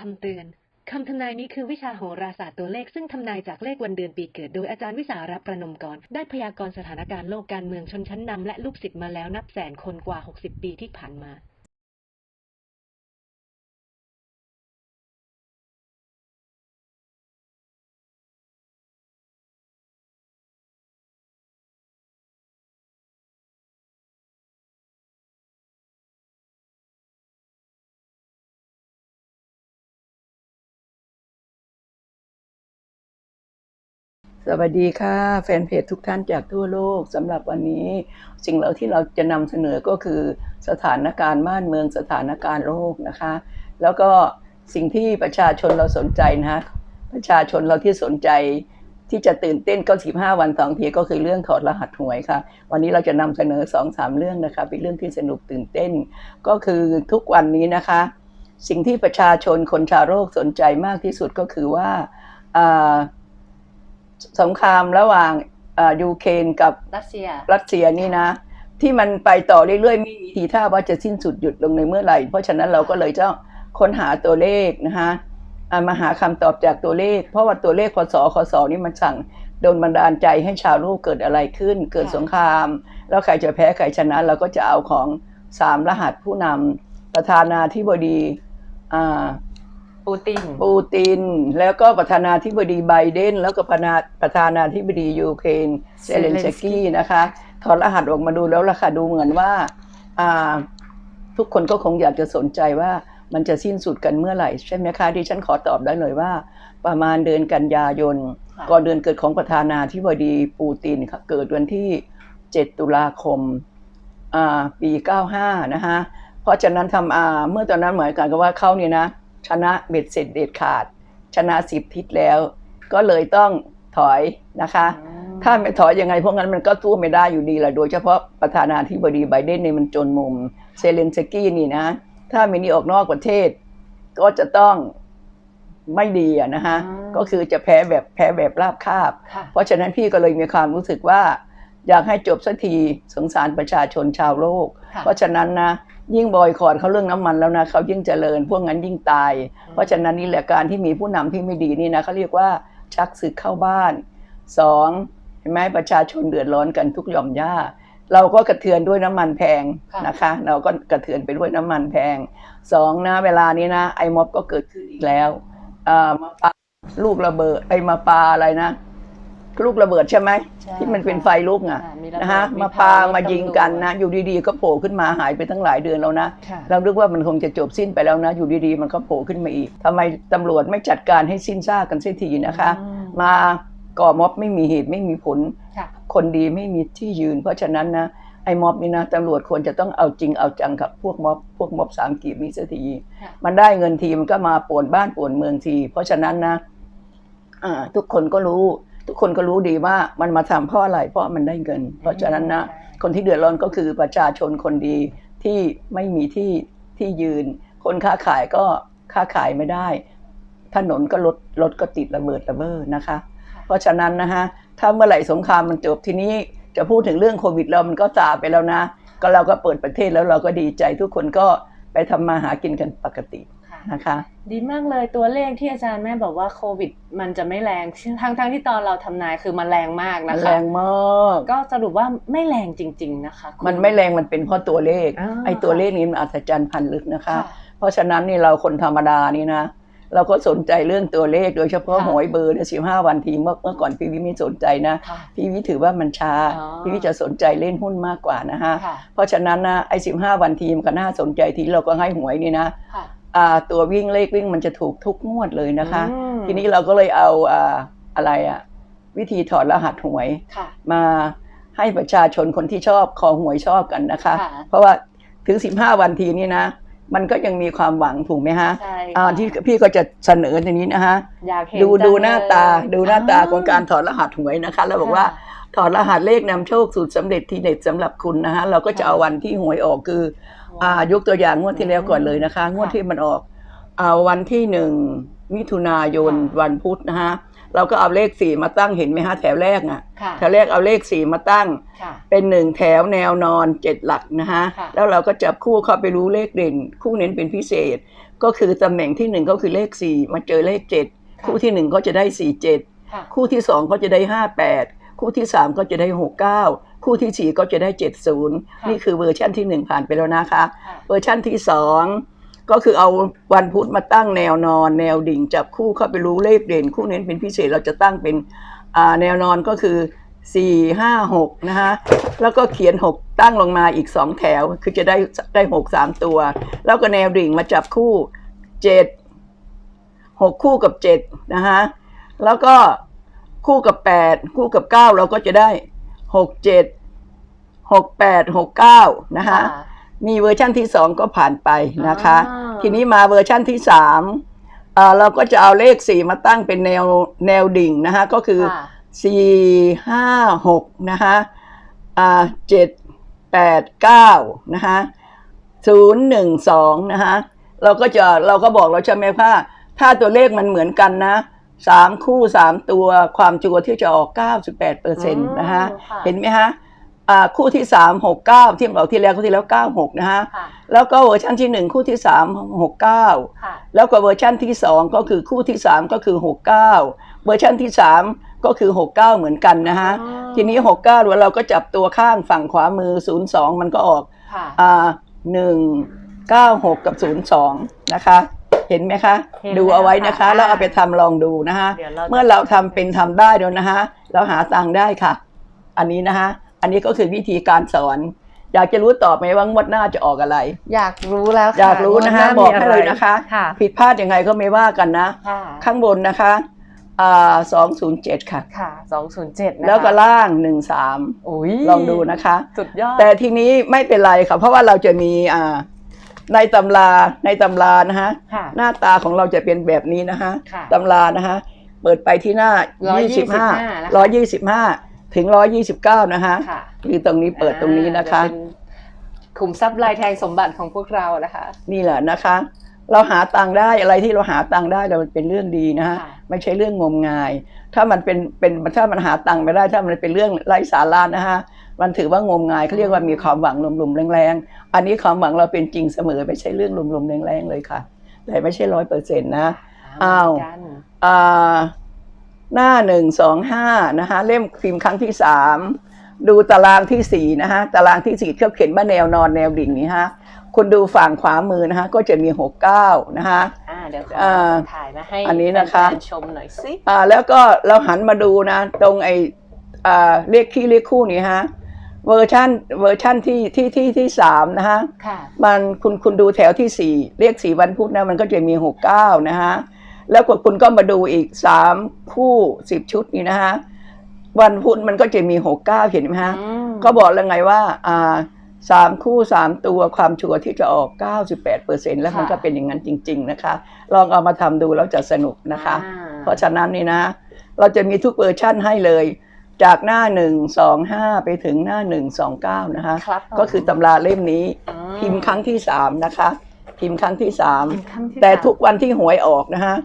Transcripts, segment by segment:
คำเตือน คำทำนายนี้คือวิชาโหราศาสตร์ตัวเลขซึ่งทำนายจากเลขวันเดือนปีเกิด โดยอาจารย์วิสารับประนมกร ได้พยากรณ์สถานการณ์โลกการเมืองชนชั้นนำและลูกศิษย์มาแล้วนับแสนคนกว่า 60 ปีที่ผ่านมา สวัสดีค่ะ แฟนเพจทุกท่านจากทั่วโลกสำหรับวันนี้ สิ่งเหล่าที่เราจะนำเสนอก็คือสถานการณ์บ้านเมืองสถานการณ์โลกนะคะ แล้วก็สิ่งที่ประชาชนเราสนใจนะคะประชาชนเราที่สนใจที่จะตื่นเต้นก็15วันสองทีก็คือเรื่องถอดรหัสหวยค่ะ วันนี้เราจะนำเสนอ2อสามเรื่องนะคะเป็นเรื่องที่สนุกตื่นเต้น ก็คือทุกวันนี้นะคะ สิ่งที่ประชาชนคนชาวโลกสนใจมากที่สุดก็คือว่าอ่า สงครามระหว่างอ่ายูเครนกับรัสเซีย รัสเซียนี่นะ ที่มันไปต่อเรื่อยๆไม่มีทีท่าว่าจะสิ้นสุดหยุดลงในเมื่อไหร่ เพราะฉะนั้นเราก็เลยจะค้นหาตัวเลขนะคะอ่ามาหาคำตอบจากตัวเลข เพราะว่าตัวเลขคศคศนี่มันสั่งโดนบันดาลใจให้ชาวโลกเกิดอะไรขึ้น เกิดค่ะสงคราม แล้วใครจะแพ้ใครชนะ เราก็จะเอาของสามรหัสผู้นำประธานาธิบดีอ่า ปูติน ปูติน แล้วก็ประธานาธิบดีไบเดน แล้วก็ประธานาประธานาธิบดียูเครนเซเลนสกี้นะคะถอดรหัสออกมาดูแล้วล่ะค่ะดูเหมือนว่าอ่าทุกคนก็คงอยากจะสนใจว่ามันจะสิ้นสุดกันเมื่อไหร่ ใช่ไหมคะที่ฉันขอตอบได้เลยว่า ประมาณเดือนกันยายนค่ะก่อนเดือนเกิดของประธานาธิบดีปูตินค่ะเกิดวันที่ 7 ตุลาคมอ่าปี 95 นะคะเพราะฉะนั้นทำอ่าเมื่อตอนนั้นหมายกันกับว่าเขาเนี่ยนะ ชนะเบ็ดเสร็จเด็ดขาด ชนะสิบทิศแล้ว ก็เลยต้องถอยนะคะ ถ้าไม่ถอยยังไงพวกนั้นมันก็สู้ไม่ได้อยู่ดีแหละโดยเฉพาะประธานาธิบดีไบเดนเนี่ยมันจนมุมเซเลนสกี้นี่นะ ถ้ามินีออกนอกประเทศ ก็จะต้องไม่ดีอะนะคะอืมก็คือจะแพ้แบบแพ้แบบราบคาบค่ะเพราะฉะนั้นพี่ก็เลยมีความรู้สึกว่า อยากให้จบสักทีสงสารประชาชนชาวโลกค่ะเพราะฉะนั้นนะ ยิ่งบอยคอรดเขาเรื่องน้ำมันแล้วนะเขายิ่งเจริญ พวกนั้นยิ่งตาย เพราะฉะนั้นนี่แหละการที่มีผู้นำที่ไม่ดีนี่นะเขาเรียกว่าชักศึกเข้าบ้านสองเห็นไหมประชาชนเดือดร้อนกันทุกหย่อมย่าเราก็กระเทือนด้วยน้ำมันแพงค่ะนะคะ เราก็กระเทือนไปด้วยน้ำมันแพงสองนะเวลานี้นะไอ้ม็อบก็เกิดขึ้นอีกแล้วอ่ามาปาลูกระเบิดไอ้มาปาอะไรนะ ลูกระเบิดใช่ไหมใช่ที่มันเป็นค่ะไฟลุกอะอ่ามีระเบิดนะฮะมีมาเผาปารถมายิงกันนะตำรวจอยู่ดีๆก็โผล่ขึ้นมาหายไปตั้งหลายเดือนแล้วนะค่ะ เราคิดว่ามันคงจะจบสิ้นไปแล้วนะ อยู่ดีๆมันก็โผล่ขึ้นมาอีกทำไมตำรวจไม่จัดการให้สิ้นซากกันเสียทีนะคะ อืมมาก่อม็อบไม่มีเหตุไม่มีผล ค่ะ คนดีไม่มีที่ยืน เพราะฉะนั้นนะไอ้ม็อบนี่นะตำรวจควรจะต้องเอาจริงเอาจังกับพวกม็อบพวกม็อบสามกีบนี้เสียทีค่ะ มันได้เงินทีมันก็มาป่วนบ้านป่วนเมืองที เพราะฉะนั้นนะอ่าทุกคนก็รู้ ทุกคนก็รู้ดีว่ามันมาทำเพราะอะไรเพราะมันได้เงิน เพราะฉะนั้นนะคนที่เดือดร้อนก็คือประชาชนคนดีที่ไม่มีที่ที่ยืน คนค้าขายก็ค้าขายไม่ได้ ถนนก็รถรถก็ติดระเบิดระเบ้อนะคะ เพราะฉะนั้นนะฮะถ้าเมื่อไหร่สงครามมันจบทีนี้จะพูดถึงเรื่องโควิดแล้วมันก็ซาไปแล้วนะ ก็เราก็เปิดประเทศแล้วเราก็ดีใจทุกคนก็ไปทำมาหากินกันปกติค่ะ นะคะ ดีมากเลยตัวเลขที่อาจารย์แม่บอกว่าโควิด มันจะไม่แรงทั้งทั้งๆที่ตอนเราทำนายคือมันแรงมากมันะนคะแรงมากก็สรุปว่าไม่แรงจริง ๆนะคะคุณมันไม่แรงมันเป็นเพราะตัวเลขอ่าไอ้ตัวเลขนี้มันอัศจรรย์พันลึกนะคะค่ะเพราะฉะนั้นนี่เราคนธรรมดานี่นะเราก็สนใจเรื่องตัวเลขโดยเฉพาะค่ะหวยเบอร์เนี่ยสิบห้าวันทีเมื่อเมื่อก่อนพี่วิไม่สนใจนะค่ะพี่วิถือว่ามันช้าอ๋อพี่วิจะสนใจเล่นหุ้นมากกว่านะฮะค่ะเพราะฉะนั้นนะไอ้สิบห้าวันทีมนก็น่าสนใจทีเราก็ให้หวยนี่นะค่ะอ่า ตัววิ่งเลขวิ่งมันจะถูกทุกงวดเลยนะคะอืมทีนี้เราก็เลยเอาอ่าอะไรอะวิธีถอดรหัสหวยค่ะมาให้ประชาชนคนที่ชอบคอหวยชอบกันนะคะค่ะเพราะว่าถึง 15 วันทีนี้นะ มันก็ยังมีความหวังถูกไหมฮะใช่อ่าค่ะที่พี่ก็จะเสนอในนี้นะฮะอยากเห็นดูจังดูหน้าตาเลยดูหน้าตาอ่ของการถอดรหัสหวยนะคะ แล้วบอกว่าถอดรหัสเลขนำโชคสูตรสำเร็จทีเด็ดสำหรับคุณนะฮะเราก็จะเอาวันที่หวยออกคือ อ่ายกตัวอย่างงวดที่แล้วก่อนเลยนะคะ งวดที่มันออกอ่าวันที่หนึ่งมิถุนายนค่ะวันพุธนะฮะเราก็เอาเลขสี่มาตั้งเห็นไหมฮะแถวแรกอะค่ะแถวแรกเอาเลขสี่มาตั้ง ค่ะ เป็นหนึ่งแถวแนวนอนเจ็ดหลักนะฮะค่ะ แล้วเราก็จับคู่เข้าไปรู้เลขเด่น คู่เน้นเป็นพิเศษ ก็คือตำแหน่งที่หนึ่งก็คือเลขสี่มาเจอเลขเจ็ดค่ะคู่ที่หนึ่งก็จะได้สี่เจ็ดค่ะ คู่ที่สองก็จะได้ห้าแปด คู่ที่สามก็จะได้หกเก้าคู่ที่สี่ก็จะได้เจ็ดศูนย์ะนี่คือเวอร์ชันที่หนึ่งผ่านไปแล้วนะคะค่ะเวอร์ชันที่สองก็คือเอาวันพุธมาตั้งแนวนอน แนวดิ่งจับคู่เข้าไปรู้เลขเด่น คู่เน้นเป็นพิเศษเราจะตั้งเป็นอ่าแนวนอนก็คือสี่ห้าหกนะคะแล้วก็เขียนหกตั้งลงมาอีกสองแถว คือจะได้ได้หกสามตัว แล้วก็แนวดิ่งมาจับคู่เจ็ดหกคู่กับเจ็ดนะคะแล้วก็ คู่กับแปดคู่กับเก้าเราก็จะได้หกเจ็ดหกแปดหกเก้านะคะมีเวอร์ชั่นที่สองก็ผ่านไปนะคะอ่าทีนี้มาเวอร์ชั่นที่สามเอ่อเราก็จะเอาเลขสี่มาตั้งเป็นแนวแนวดิ่งนะคะก็คือค่ะสี่ห้าหกนะคะอ่าเจ็ดแปดเก้านะคะศูนย์หนึ่งสองนะคะเราก็จะเราก็บอกเราใช่ไหมว่าถ้าตัวเลขมันเหมือนกันนะ สามคู่สามตัวความชัวร์ที่จะออกเก้าสิบแปดเปอร์เซ็นต์นะคะค่ะเห็นไหมฮะอ่าคู่ที่สามหกเก้าที่บอกที่แล้วคู่ที่แล้วเก้าหกนะฮะค่ะแล้วก็เวอร์ชันที่หนึ่งคู่ที่สามหกเก้าค่ะแล้วก็เวอร์ชันที่สองก็คือคู่ที่สามก็คือหกเก้าเวอร์ชันที่สามก็คือหกเก้าเหมือนกันนะฮะอ๋อทีนี้หกเก้าเราก็จับตัวข้างฝั่งขวามือศูนย์สองมันก็ออกค่ะอ่าหนึ่งเก้าหกกับศูนย์สองนะคะ เห็นไหมคะ เห็นดูเอาไว้นะคะแล้วค่ะแล้วเอาไปทำลองดูนะคะเดี๋ยวเราจะเมื่อเราทำเป็นทำได้แล้วนะคะ เราหาตังค์ได้ค่ะ อันนี้นะคะ อันนี้ก็คือวิธีการสอน อยากจะรู้ต่อไหมว่างวดหน้าจะออกอะไร อยากรู้แล้วค่ะอยากรู้นะคะว่าบอกมีให้เลยนะคะ ค่ะผิดพลาดยังไงก็ไม่ว่ากันนะ ค่ะข้างบนนะคะอ่าสองศูนย์เจ็ดค่ะ ค่ะสองศูนย์เจ็ดนะคะแล้วก็ล่างหนึ่งสามอุ้ยลองดูนะคะ สุดยอดแต่ทีนี้ไม่เป็นไรค่ะ เพราะว่าเราจะมีอ่า ในตำราในตำรานะคะค่ะ หน้าตาของเราจะเป็นแบบนี้นะคะค่ะตำรานะคะเปิดไปที่หน้า125 25นะคะ125 ถึง 129 นะคะค่ะ คือตรงนี้เปิดตรงนี้นะคะ อ่าเดี๋ยวเป็นขุมทรัพย์ลายแทงสมบัติของพวกเรานะคะนี่แหละนะคะ เราหาตังค์ได้อะไรที่เราหาตังค์ได้เราเป็นเรื่องดีนะฮะ ค่ะ ไม่ใช่เรื่องงมงาย ถ้ามันเป็นเป็นถ้ามันหาตังค์ไม่ได้ถ้ามันเป็นเรื่องไร้สาระนะฮะ มันถือว่างมงายเขาเรียกว่ามีความหวังลมๆแรงๆ อันนี้ความหวังเราเป็นจริงเสมอไม่ใช่เรื่องลมๆแรงๆเลยค่ะ แต่ไม่ใช่ร้อยเปอร์เซ็นต์นะ อ้าวเหมืนกันอ่าหน้าหนึ่งสองห้านะคะเล่มพิมพ์ครั้งที่สามดูตารางที่สี่นะคะตารางที่สี่เขาเขียนว่าแนวนอนแนวดิ่งนี่ฮะคุณดูฝั่งขวามือนะคะก็จะมีหกเก้านะคะอ่าเดี๋ยวขออ่าถ่ายมาให้อันนี้นะคะแฟๆชมหน่อยสิอ่าแล้วก็เราหันมาดูนะ ตรงไออ่าเลขคี่เลขคู่นี้ฮะ เวอร์ชันเวอร์ชันที่ที่ที่ที่สามนะคะค่ะ มันคุณคุณดูแถวที่สี่เลขสี่วันพุธนะมันก็จะมีหกเก้านะฮะแล้วก็คุณก็มาดูอีกสามคู่สิบชุดนี้นะฮะวันพุธมันก็จะมีหกเก้าเห็นไหมฮะอืมก็บอกแล้วไงว่าอ่าสามคู่สามตัวความชัวร์ที่จะออกเก้าสิบแปดเปอร์เซ็นแล้วมันก็เป็นอย่างนั้นจริง ๆ นะคะ ลองเอามาทำดูแล้วจะสนุกนะคะอ่าเพราะฉะนั้นนี่นะ เราจะมีทุกเวอร์ชั่นให้เลย จากหน้าหนึ่งสองห้าไปถึงหน้าหนึ่งสองเก้านะคะ ครับผมก็คือตำราเล่มนี้ อืพิมพ์ครั้งที่สามนะคะ พิมพ์ครั้งที่สามพิมพ์ครั้งที่แต่สามทุกวันที่หวยออกนะคะ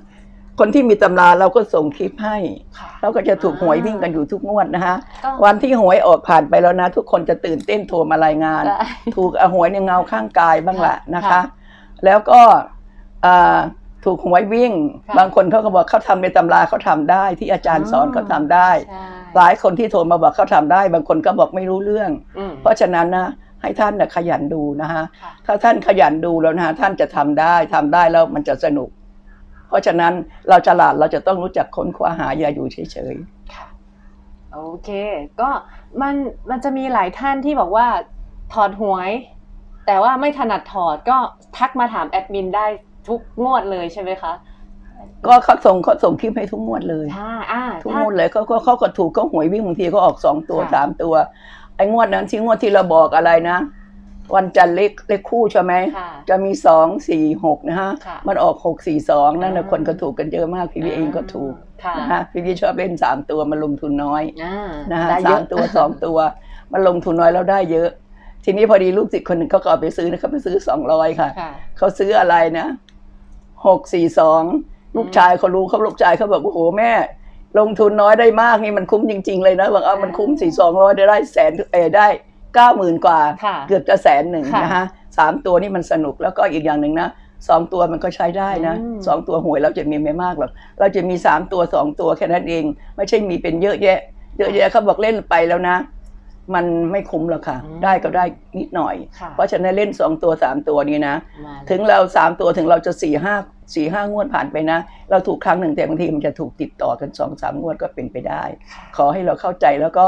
คนที่มีตำราเราก็ส่งคลิปให้ค่ะ เราก็จะถูกหวยวิ่งกันอยู่ทุกงวดนะคะก็ วันที่หวยออกผ่านไปแล้วนะ ทุกคนจะตื่นเต้นโทรมารายงาน ได้ ถูกเอาหวยในเงาข้างกายบ้างละนะคะ ค่ะแล้วก็อ่าถูกหวยวิ่ง ค่ะบางคนเขาก็บอกเขาทำในตำราเขาทำได้ที่อาจารย์สอนอ๋อเขาทำได้ ใช่ หลายคนที่โทรมาบอกเขาทำได้ บางคนก็บอกไม่รู้เรื่องอืมเพราะฉะนั้นนะให้ท่านนะขยันดูนะฮะค่ะถ้าท่านขยันดูแล้วนะฮะท่านจะทำได้ทำได้แล้วมันจะสนุก เพราะฉะนั้นเราฉลาดเราจะต้องรู้จักค้นคว้าหาอย่าอยู่เฉยค่ะโอเค ก็มันมันจะมีหลายท่านที่บอกว่าถอดหวย แต่ว่าไม่ถนัดถอดก็ทักมาถามแอดมินได้ทุกงวดเลยใช่ไหมคะๆ ก็เขาส่งเขาส่งคลิปให้ทุกงวดเลยอ่าอ่าทุกถ้างวดเลยเขาก็เขาก็ถูกเขาหวยวิ่งบางทีก็ออกสองตัวค่ะสามตัว ไอ้งวดนั้นที่งวดที่เราบอกอะไรนะ วันจันทร์เลขเลขคู่ใช่ไหมค่ะจะมีสองสี่หกนะฮะค่ะมันออกหกสี่สองนั่นนะอ่าคนก็ถูกกันเยอะมากพี่พี่เองก็ถูกค่ะนะฮะพี่พี่ชอบเล่นสามตัวมาลงทุนน้อยอ่านะฮะได้เยสาอะมตัวสองตัว มันลงทุนน้อยแล้วได้เยอะ ทีนี้พอดีลูกศิษย์คนหนึ่งเขาก็เอาไปซื้อนะเขาไปซื้อสองร้อยค่ะค่ะเขาซื้ออะไรนะหกสี่สอง ลูกชายเขารู้เขาลูกชายเขาบอกโอ้โหแม่ ลงทุนน้อยได้มากนี่มันคุ้มจริง ๆ เลยนะบอกเอามันคุ้มสี่สองร้อยได้แสนเออได้เก้าหมื่นกว่าค่ะเกือบจะแสนหนึ่งค่ะนะฮะสามตัวนี่มันสนุกแล้วก็อีกอย่างหนึ่งนะสองตัวมันก็ใช้ได้นะอืมสองตัวหวยเราจะมีไม่มากหรอกเราจะมีสามตัวสองตัวแค่นั้นเอง ไม่ใช่มีเป็นเยอะแยะ เยอะแยะเขาบอกเล่นไปแล้วนะ มันไม่คุ้มหรอกค่ะอืมได้ก็ได้นิดหน่อยค่ะเพราะฉะนั้นเล่นสองตัวสามตัวนี้นะมาเลยถึงเราสามตัวถึงเราจะสี่ห้า สี่ห้างวดผ่านไปนะ เราถูกครั้งหนึ่งแต่บางทีมันจะถูกติดต่อกันสองสามงวดก็เป็นไปได้ ขอให้เราเข้าใจแล้วก็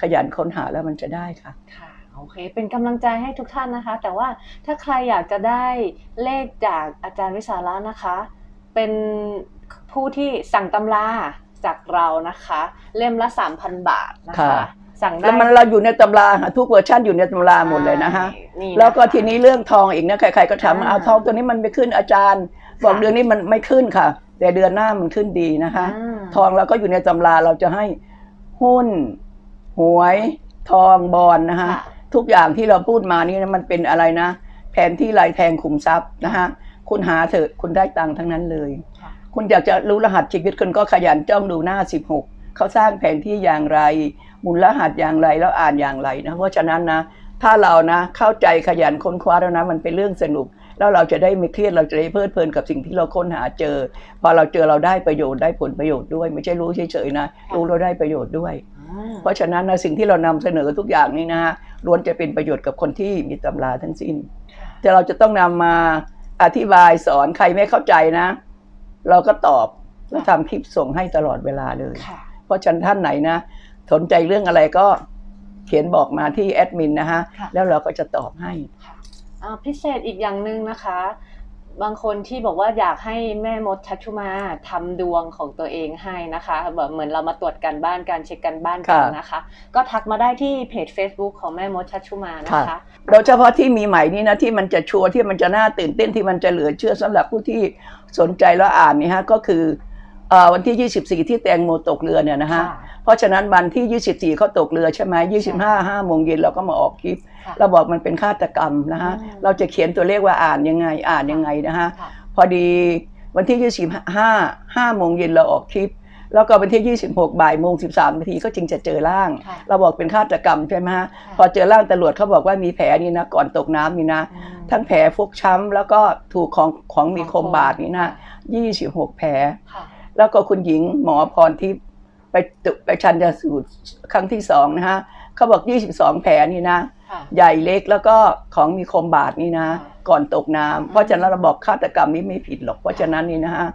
ขยันค้นหาแล้วมันจะได้ค่ะค่ะโอเค เป็นกำลังใจให้ทุกท่านนะคะ แต่ว่าถ้าใครอยากจะได้เลขจากอาจารย์วิสาระนะคะ เป็นผู้ที่สั่งตำราจากเรานะคะ เล่มละ3,000บาทนะคะค่ะสั่งได้แล้วมันเราอยู่ในตำราค่ะทุกเวอร์ชันอยู่ในตำราหมดเลยนะฮะใช่นี่แล้วก็ะคะทีนี้เรื่องทองอีกนะใครๆก็ถามว่าอ่าเอาทองตัวนี้มันไปขึ้นอาจารย์ บอกค่ะเดือนนี้มันไม่ขึ้นค่ะ แต่เดือนหน้ามันขึ้นดีนะคะอ่าทองเราก็อยู่ในตำราเราจะให้หุ้น หวย ทองบอลนะคะค่ะทุกอย่างที่เราพูดมานี่นะมันเป็นอะไรนะ แผนที่ลายแทงขุมทรัพย์นะคะคุณหาเถอะคุณได้ตังค์ทั้งนั้นเลยค่ะคุณอยากจะรู้รหัสชีวิตคุณก็ขยันจ้องดูหน้า 16 เขาสร้างแผนที่อย่างไร มูลรหัสอย่างไรแล้วอ่านอย่างไรนะเพราะฉะนั้นนะ ถ้าเรานะเข้าใจขยันค้นคว้าแล้วนะมันเป็นเรื่องสนุก แล้วเราจะได้ไม่เครียดเราจะได้เพลิดเพลินกับสิ่งที่เราค้นหาเจอ พอเราเจอเราได้ประโยชน์ได้ผลประโยชน์ด้วย ไม่ใช่รู้เฉยๆนะรู้เราได้ประโยชน์ด้วยอ่าเพราะฉะนั้นนะสิ่งที่เรานำเสนอทุกอย่างนี้นะฮะล้วนจะเป็นประโยชน์กับคนที่มีตำราทั้งสิ้น แต่เราจะต้องนำมาอธิบายสอนใครไม่เข้าใจนะ เราก็ตอบแล้วทำคลิปส่งให้ตลอดเวลาเลยค่ะเพราะฉะนั้นท่านไหนนะสนใจเรื่องอะไรก็เขียนบอกมาที่แอดมินนะฮะค่ะแล้วเราก็จะตอบให้อ่า พิเศษอีกอย่างหนึ่งนะคะ บางคนที่บอกว่าอยากให้แม่มดชัชชุมาทำดวงของตัวเองให้นะคะแบบเหมือนเรามาตรวจกันบ้านการเช็คกันบ้านกันค่ะนะคะ ก็ทักมาได้ที่เพจ Facebook ของแม่มดชัชชุมานะคะค่ะโดยเฉพาะที่มีใหม่นี่นะที่มันจะชัวร์ที่มันจะน่าตื่นเต้นที่มันจะเหลือเชื่อสำหรับผู้ที่สนใจแล้วอ่านนี่ฮะก็คือเอ่อ วันที่ 24 ที่แตงโมตกเรือเนี่ยนะฮะค่ะเพราะฉะนั้นวันที่ 24เขาตกเรือใช่ไหม25 5โมงเย็นเราก็มาออกคลิปค่ะเราบอกมันเป็นฆาตกรรมนะฮะอืมเราจะเขียนตัวเลขว่าอ่านยังไงอ่านยังไงนะฮะค่ะพอดีวันที่ 25 5โมงเย็นเราออกคลิป แล้วก็วันที่ 26 บ่ายโมง 13 นาทีก็จึงจะเจอร่างค่ะเราบอกเป็นฆาตกรรมใช่ไหมฮะค่ะพอเจอร่างตำรวจเขาบอกว่ามีแผลนี่นะก่อนตกน้ำนี่นะอืมทั้งแผลฟกช้ำแล้วก็ถูกของของมีคมบาดนี่นะค่ะ26 แผลค่ะ แล้วก็คุณหญิงหมอพรทิพย์ไปตึกไปชันสูตรครั้งที่สองนะฮะเขาบอก 22 แผลนี่นะค่ะใหญ่เล็กแล้วก็ของมีคมบาดนี่นะค่ะก่อนตกน้ำเพราะฉะนั้นเราบอกฆาตกรรมนี้ไม่ผิดหรอกเพราะฉะนั้นนี่นะฮะ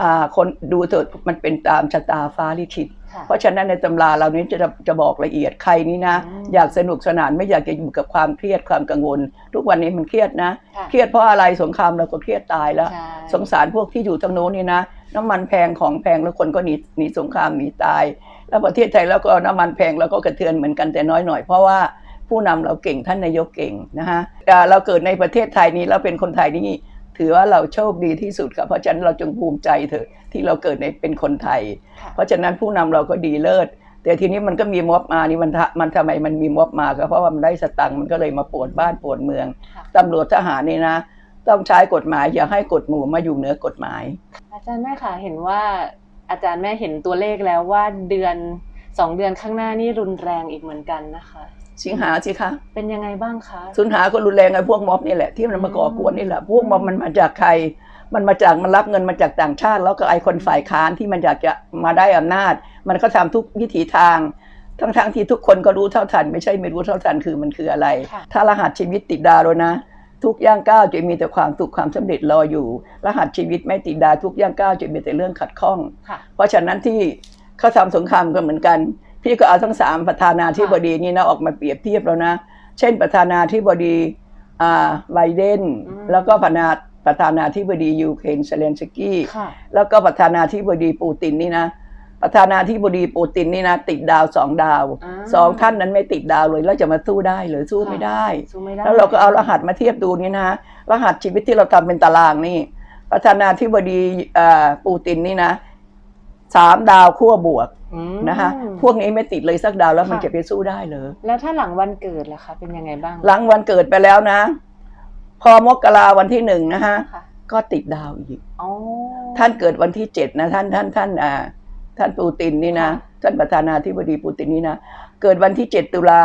อ่าคนดูเถิดมันเป็นตามชะตาฟ้าลิขิตค่ะเพราะฉะนั้นในตำราเรานี้จะจะบอกละเอียดใครนี่นะอืมอยากสนุกสนานไม่อยากจะอยู่กับความเครียดความกังวล ทุกวันนี้มันเครียดนะค่ะเครียดเพราะอะไรสงครามเราก็เครียดตายแล้วใช่สงสารพวกที่อยู่ทางโน้นนี่นะ น้ำมันแพงของแพงแล้วคนก็หนีหนีสงครามหนีตาย แล้วประเทศไทยแล้วก็น้ำมันแพงแล้วก็กระเทือนเหมือนกันแต่น้อยหน่อยเพราะว่าผู้นำเราเก่งท่านนายกเก่งนะฮะอ่าเราเกิดในประเทศไทยนี้เราเป็นคนไทยนี่ถือว่าเราโชคดีที่สุดครับเพราะฉะนั้นเราจงภูมิใจเถอะที่เราเกิดในเป็นคนไทยค่ะเพราะฉะนั้นผู้นำเราก็ดีเลิศ แต่ทีนี้มันก็มีม็อบมานี่มันทะมันทำไมมันมีม็อบมาก็เพราะว่ามันได้สตังค์มันก็เลยมาปวดบ้านปวดเมืองค่ะตำรวจทหารนี่นะ ต้องใช้กฎหมายอย่าให้กฎหมู่มาอยู่เหนือกฎหมาย อาจารย์แม่ค่ะเห็นว่าอาจารย์แม่เห็นตัวเลขแล้วว่าเดือนสองเดือนข้างหน้านี่รุนแรงอีกเหมือนกันนะคะ สิงหาสิคะ เป็นยังไงบ้างคะสิงหาก็รุนแรงไอ้พวกม็อบนี่แหละที่มันมาก่อกวนนี่แหละ พวกม็อบมันมาจากใคร มันมาจากมันรับเงินมาจากต่างชาติ แล้วก็ไอ้คนฝ่ายค้านที่มันอยากจะมาได้อำนาจ มันก็ทำทุกวิถีทาง ทั้งทางๆที่ทุกคนก็รู้เท่าทัน ไม่ใช่ไม่รู้เท่าทันคือมันคืออะไรค่ะถ้ารหัสชีวิตติดดาวแล้วนะ ทุกย่างก้าวจะมีแต่ความสุขความสำเร็จรออยู่ รหัสชีวิตไม่ติดดาวทุกย่างก้าวจะมีแต่เรื่องขัดข้องค่ะเพราะฉะนั้นที่เขาทำสงครามกันเหมือนกัน พี่ก็เอาทั้งสามประธานาธิบดีนี่นะออกมาเปรียบเทียบแล้วนะ เช่นประธานาธิบดีอ่าไบเดนอืมแล้วก็ประธานาประธานาธิบดียูเครนเซเลนสกี้ค่ะแล้วก็ประธานาธิบดีปูตินนี่นะ ประธานาธิบดีปูตินนี่นะติดดาวสองดาวอ่าสองท่านนั้นไม่ติดดาวเลยแล้วจะมาสู้ได้หรือสู้ไม่ได้สู้ไม่ได้ แล้วเราก็เอารหัสมาเทียบดูนี่นะรหัสชีวิตที่เราทำเป็นตารางนี่ ประธานาธิบดีอ่าปูตินนี่นะสามดาวขั้วบวกอืมนะคะพวกนี้ไม่ติดเลยสักดาวแล้วมันค่ะจะไปสู้ได้เหรอแล้วถ้าหลังวันเกิดล่ะคะเป็นยังไงบ้าง หลังวันเกิดไปแล้วนะ พอมกราวันที่หนึ่งนะฮะค่ะก็ติดดาวอีกอ๋อท่านเกิดวันที่เจ็ดนะท่านท่านท่านอ่า ท่านปูตินนี่นะค่ท่านประธานาธิบดีปูตินนี่นะเกิดวันที่ 7 ตุลา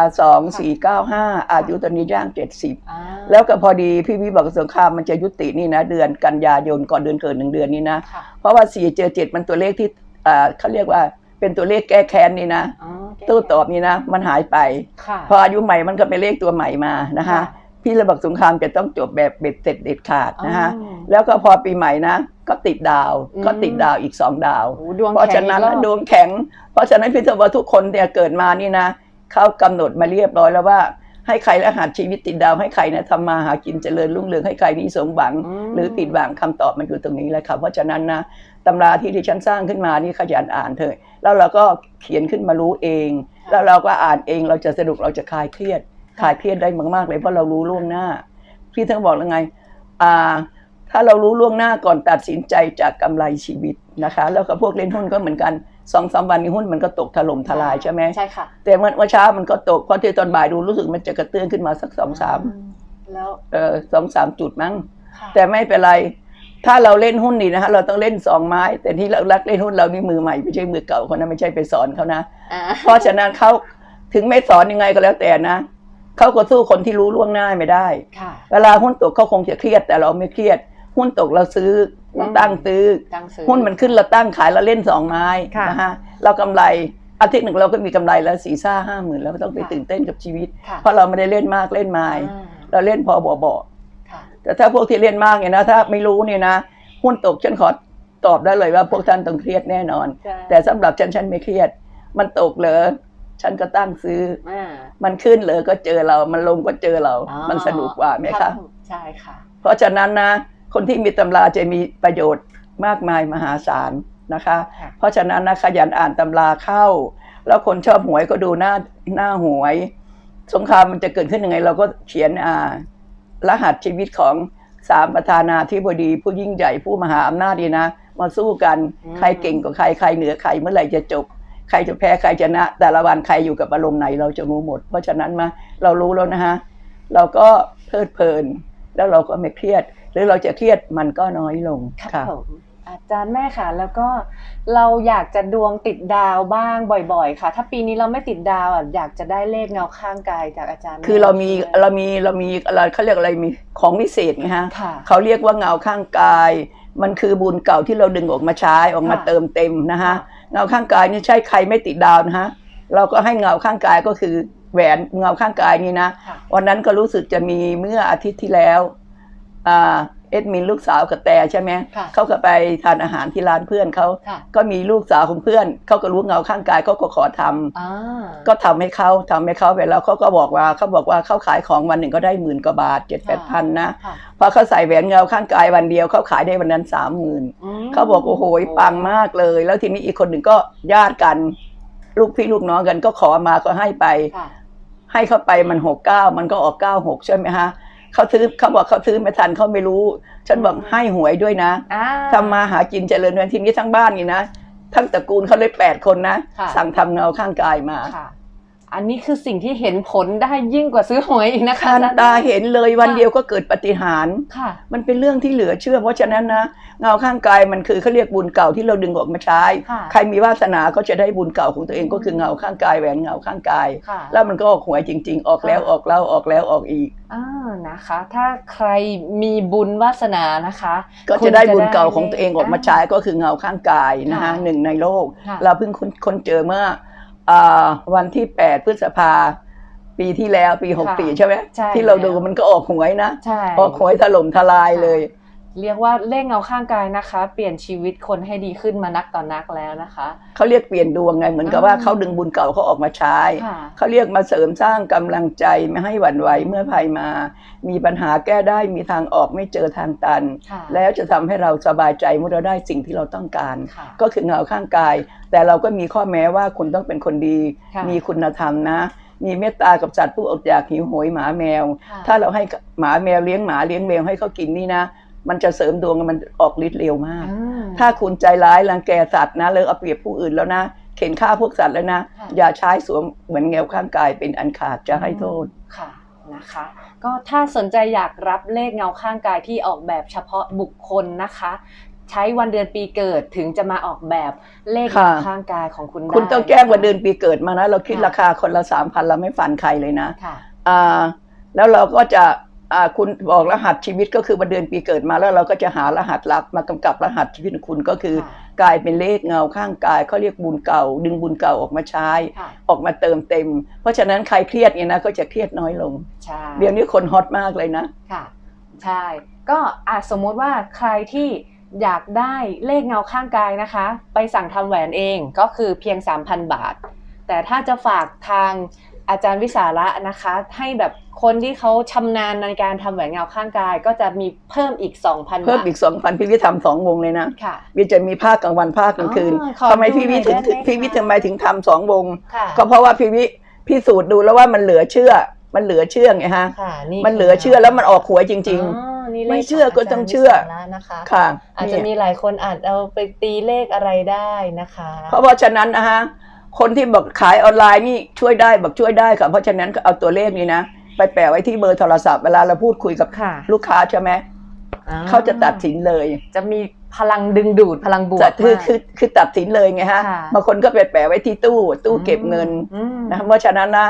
2495 อายุตอนนี้ย่าง 70อ่าแล้วก็พอดีพี่วิบอกสงครามมันจะยุตินี่นะ เดือนกันยายนก่อนเดือนเกิดหนึ่งเดือนนี้นะค่ะเพราะว่า 4 เจอ 7 มันตัวเลขที่อ่าเขาเรียกว่าเป็นตัวเลขแก้แค้นนี่นะอ๋อแก้ตู้ตอบนี่นะ มันหายไปค่ะพออายุใหม่มันก็เป็นเลขตัวใหม่มานะคะค่ะ พี่ระบอกสงครามจะต้องจบแบบเบ็ดเสร็จเด็ดขาดนะคะอ๋อแล้วก็พอปีใหม่นะ ก็ติดดาวอืมก็ติดดาวอีกสองดาวโอ้ดวงเพราะแข็ฉะงนั้นอีกรอบดวงแข็ง เพราะฉะนั้นพี่เถอะว่าทุกคนเนี่ยเกิดมานี่นะเขากำหนดมาเรียบร้อยแล้วว่าให้ใครรหัสชีวิตติดดาวให้ใครนะทำมาหากินเจริญรุ่งเรืองให้ใครนี่สมหวังมหรือผิดหวังคำตอบมันอยู่ตรงนี้แหละค่ะเพราะฉะนั้นนะตำราที่ที่ฉันสร้างขึ้นมานี่ขยันอ่านเถอะแล้วเราก็เขียนขึ้นมารู้เอง แล้วเราก็อ่านเองเราจะสนุกเราจะคลายเครียด คลายเครียดได้มาก ๆ เลยเพราะเรารู้ล่วงหน้า พี่ทั้งบอกแล้วไง อ่า ถ้าเรารู้ล่วงหน้าก่อนตัดสินใจจากกำไรชีวิตนะคะ แล้วก็พวกเล่นหุ้นก็เหมือนกันสองสามวันนี้หุ้นมันก็ตกถล่มทลายใช่ไหมใช่ค่ะ แต่เมื่อเมื่อเช้ามันก็ตกพอที่ตอนบ่ายดูรู้สึกมันจะกระเตื้องขึ้นมาสักสองสามแล้วเออสองสามจุดมั้งค่ะแต่ไม่เป็นไร ถ้าเราเล่นหุ้นนี่นะคะเราต้องเล่นสองไม้ แต่ที่เรารักเล่นหุ้นเรานี่มือใหม่ไม่ใช่มือเก่าเขานะไม่ใช่ไปสอนเขานะอ่าเพราะฉะนั้นเขาถึงไม่สอนยังไงก็แล้วแต่นะ เขาก็สู้คนที่รู้ล่วงหน้าไม่ได้ ค่ะ เวลาหุ้นตกเขาคงจะเครียดแต่เราไม่เครียด หุ้นตกเราซื้อเราตั้งซื้อ ตั้งซื้อ หุ้นมันขึ้นเราตั้งขายเราเล่นสองไม้ค่ะนะฮะเรากำไรอาทิตย์หนึ่งเราก็มีกำไรแล้วสี่ซ่าห้าหมื่นแล้วไม่ต้องไปตื่นเต้นกับชีวิต ค่ะ เพราะเราไม่ได้เล่นมากเล่นไม้อ่าเราเล่นพอบ่บ่ค่ะ แต่ถ้าพวกที่เล่นมากเนี่ยนะถ้าไม่รู้เนี่ยนะ หุ้นตกฉันขอตอบได้เลยว่าพวกท่านต้องเครียดแน่นอน ใช่ แต่สำหรับฉันฉันไม่เครียด มันตกเหรอ ฉันก็ตั้งซื้ออ่ามันขึ้นเลยก็เจอเรา มันลงก็เจอเราอ๋อมันสนุกกว่าไหมรัคะบใช่ค่ะ เพราะฉะนั้นนะ คนที่มีตำราจะมีประโยชน์มากมายมหาศาลนะคะค่ะเพราะฉะนั้นนะขยันอ่านตำราเข้า แล้วคนชอบหวยก็ดูหน้าหน้าหวย สงครามมันจะเกิดขึ้นยังไง เราก็เขียนอ่ารหัสชีวิตของสามประธานาธิบดีผู้ยิ่งใหญ่ผู้มหาอำนาจดีนะ มาสู้กันอืมใครเก่งกว่าใครใครเหนือใครเมื่อไหร่จะจบ ใครจะแพ้ใครชนะ แต่ละวันใครอยู่กับอารมณ์ไหนเราจะรู้หมด เพราะฉะนั้นมาเรารู้แล้วนะฮะเราก็เพลิดเพลิน แล้วเราก็ไม่เครียด หรือเราจะเครียดมันก็น้อยลงครับค่ะผมอาจารย์แม่ค่ะ แล้วก็เราอยากจะดวงติดดาวบ้างบ่อย ๆ ค่ะ ถ้าปีนี้เราไม่ติดดาวอะอยากจะได้เลขเงาข้างกายจากอาจารย์ คือเรามีใช่ไหเรามีเรามีอะไรเขาเรียกอะไรมีของวิเศษไงฮะค่ะเขาเรียกว่าเงาข้างกาย มันคือบุญเก่าที่เราดึงออกมาใช้ออกมาค่ะเติมเต็มนะฮะค่ะ เงาข้างกายนี่ใช่ใครไม่ติดดาวนะฮะเราก็ให้เงาข้างกายก็คือแหวนเงาข้างกายนี่นะค่ะวันนั้นก็รู้สึกจะมีเมื่ออาทิตย์ที่แล้วอ่า เอ็ดมินลูกสาวกับแต่ใช่ไหมค่ะเขาก็ไปทานอาหารที่ร้านเพื่อนเขาค่ะก็มีลูกสาวของเพื่อนเขาก็รู้เงาข้างกายเขาก็ขอทำอ่าก็ทำให้เขาทำให้เขาไปแล้วเขาก็บอกว่าเขาบอกว่าเขาขายของวันหนึ่งก็ได้หมื่นกว่าบาทเจ็ดแปดพันนะค่ะพอเขาใส่แหวนเงาข้างกายวันเดียวเขาขายได้วันนั้นสามหมื่นมเขาบอกโอ้โหปังมากเลย แล้วทีนี้อีกคนหนึ่งก็ญาติกัน ลูกพี่ลูกน้องกันก็ขอมาก็ให้ไปค่ะให้เขาไปมันหกเก้ามันก็ออกเก้าหกใช่ไหมฮะ เขาซื้อเขาบอกเขาซื้อไม่ทันเขาไม่รู้ ฉันบอกให้หวยด้วยนะอ่าทำมาหากินเจริญวันทีนี้ทั้งบ้านนี่นะทั้งตระกูลเขาเลยแปดคนนะ ค่ะ สั่งทำเงาข้างกายมา ค่ะ อันนี้คือสิ่งที่เห็นผลได้ยิ่งกว่าซื้อหวยอีกนะคะทันอจรย์ตาเห็นเลยวันเดียวก็เกิดปาฏิหารย์ค่ะ มันเป็นเรื่องที่เหลือเชื่อ เพราะฉะนั้นนะเงาข้างกายมันคือเขาเรียกบุญเก่าที่เราดึงออกมาใช้ค่ะใครมีวาสนาก็จะได้บุญเก่าของตัวเองก็คือเงาข้างกายแหวนเงาข้างกายค่ะแล้วมันก็ออกหวยจริง ๆ ออกแล้วค่ะออกเล่าออกแล้วออกอีกอ่านะคะ ถ้าใครมีบุญวาสนานะคะ ก็คุณจะได้บุญเก่าของตัวเองออกมาอ่ใช้ก็คือเงาข้างกายนะฮะค่ะหนึ่งในโลกค่ะเราเพิ่งค้นค้นเจอเมื่ออ่า วันที่แปดพฤษภาปีที่แล้วปีหกสี่ใช่ไหมใช่ที่เราดูแล้วมันก็ออกหวยนะใช่ออกหวยถล่มทลายเลย เรียกว่าเลขเงาข้างกายนะคะ เปลี่ยนชีวิตคนให้ดีขึ้นมานักต่อนักแล้วนะคะเขาเรียกเปลี่ยนดวงไงเหมือนกับอ่าว่าเขาดึงบุญเก่าเขาออกมาใช้ค่ะเขาเรียกมาเสริมสร้างกำลังใจไม่ให้หวั่นไหวเมื่อภัยมา มีปัญหาแก้ได้มีทางออกไม่เจอทางตันค่ะแล้วจะทำให้เราสบายใจเมื่อเราได้สิ่งที่เราต้องการค่ะก็คือเงาข้างกาย แต่เราก็มีข้อแม้ว่าคุณต้องเป็นคนดีค่ะมีคุณธรรมนะมีเมตตากับสัตว์ผู้อดอยากหิวโหยหมาแมวค่ะถ้าเราให้หมาแมวเลี้ยงหมาเลี้ยงแมวให้เขากินนี่นะ มันจะเสริมดวงมันออกฤทธิ์เร็วมากอ่าถ้าคุณใจร้ายรังแกสัตว์นะเลยเอาเปรียบผู้อื่นแล้วนะ เข็นฆ่าพวกสัตว์แล้วนะค่ะอย่าใช้สวมเหมือนแงวข้างกายเป็นอันขาดจะให้โทษค่ะนะคะ ก็ถ้าสนใจอยากรับเลขเงาข้างกายที่ออกแบบเฉพาะบุคคลนะคะ ใช้วันเดือนปีเกิดถึงจะมาออกแบบเลขค่ะข้างกายของคุณได้คุณต้องแจ้งวันเดือนปีเกิดมานะเราคิดค่ะราคาคนละสามพันเราไม่ฟันใครเลยนะค่ะอ่าแล้วเราก็จะอ่า คุณบอกรหัสชีวิตก็คือวันเดือนปีเกิดมาแล้วเราก็จะหารหัสลับมากำกับรหัสชีวิตของคุณก็คือค่ะกลายเป็นเลขเงาข้างกายเขาเรียกบุญเก่า ดึงบุญเก่าออกมาใช้ค่ะออกมาเติมเต็ม เพราะฉะนั้นใครเครียดเนี่ยนะก็จะเครียดน้อยลงใช่เดี๋ยวนี้คนฮอตมากเลยนะค่ะใช่ก็อาจสมมุติว่าใครที่อยากได้เลขเงาข้างกายนะคะ ไปสั่งทำแหวนเองก็คือเพียง 3,000 บาท แต่ถ้าจะฝากทาง อาจารย์วิสาระนะคะ ให้แบบคนที่เขาชำนาญในการทำแหวนเงาข้างกาย ก็จะมีเพิ่มอีก2,000เพิ่มบาทอีกสองพันพี่วิทย์ทำสองวงเลยนะค่ะวิทย์จะมีภาคกลางวันภาคกลางคืนอ๋อขอทำไมพี่วิทย์ถึงดูหน่อยได้ไหมพี่วิทย์คะทำไมถึงทำสองวงค่ะก็เพราะว่าพี่วิพี่สูตรดูแล้วว่ามันเหลือเชื่อ มันเหลือเชื่อไงฮะค่ะนี่มันเหลือเชื่อแล้วมันออกหวยจริงอ๋อนี่ลขไม่เชื่อก็ต้องเชื่อขจารย์วิสาระนะคะๆค่ะ อาจจะมีเนี่ยหลายคนอาจเอาไปตีเลขอะไรได้นะคะ เพราะว่าฉะนั้นนะฮะ คนที่บอกขายออนไลน์นี่ช่วยได้บอกช่วยได้ค่ะ เพราะฉะนั้นก็เอาตัวเลขนี้นะ ไปแปะไว้ที่เบอร์โทรศัพท์เวลาเราพูดคุยกับค่ะลูกค้าใช่ไหมอ่เขาจะตัดสินเลย จะมีพลังดึงดูดพลังบวกจะคือมากคือคือตัดสินเลยไงฮะค่ะบางคนก็ไปแปะไว้ที่ตู้ตู้เก็บเงินอืมนะเพราะฉะนั้นนะ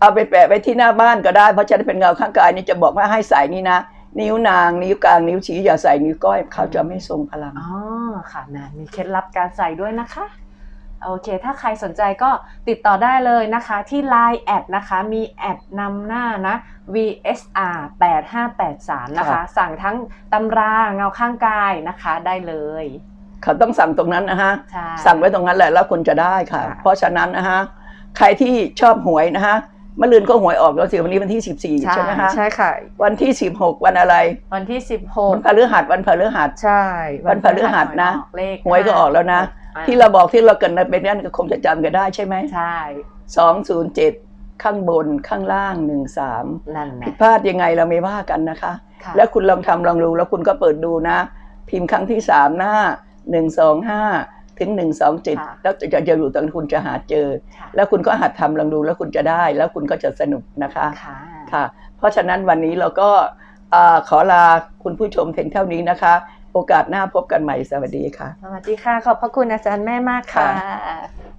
เอาไปแปะไว้ที่หน้าบ้านก็ได้ เพราะฉะนั้นเป็นเงาข้างกายนี่จะบอกว่าให้ใส่นี่นะ นิ้วนางนิ้วกลางนิ้วชี้อย่าใส่นิ้วก้อยเขาจะไม่ทรงพลัง อ๋อค่ะนะมีเคล็ดลับการใส่ด้วยนะคะ โอเค ถ้าใครสนใจก็ติดต่อได้เลยนะคะที่ Line แอดนะคะ มีแอดนำหน้านะ VSR 8583นะคะค่ะสั่งทั้งตำราเงาข้างกายนะคะได้เลยเขาต้องสั่งตรงนั้นนะฮะใช่สั่งไว้ตรงนั้นแหละแล้วคุณจะได้ค่ะค่ะ เพราะฉะนั้นนะฮะ ใครที่ชอบหวยนะฮะมะรืนก็หวยออกแล้วสิวันนี้วันที่สิบสี่ใช่ไหมฮะใช่ค่ะ วันที่สิบหกวันอะไร วันที่วันพฤหัสวันพฤหัส16ใช่ วันพฤหัสนะออกเลขหวยก็ออกแล้วนะอ่า ที่เราบอกที่เราเกิดในเป็นนั่นก็คงจะจำกันได้ใช่ไหมใช่สองศูนย์เจ็ดข้างบนข้างล่างหนึ่งสามนั่นผินะดพลาดยังไงเราไม่ว่ากันนะคะค่ะแล้วคุณลองทำลองดูแล้วคุณก็เปิดดูนะ พิมพ์ครั้งที่สามหน้าหนึ่งสองห้าถึงหนึ่งสองเจ็ดแล้วจะจะอยู่ตรงคุณจะหาเจอค่ะแล้วคุณก็หัดทำลองดูแล้วคุณจะได้ แล้วคุณก็จะสนุกนะคะค่ะค่ะเพราะฉะนั้นวันนี้เราก็อ่าขอลาคุณผู้ชมเพียงเท่านี้นะคะ โอกาสหน้าพบกันใหม่สวัสดีค่ะ สวัสดีค่ะ ขอบพระคุณอาจารย์แม่มากค่ะค่ะ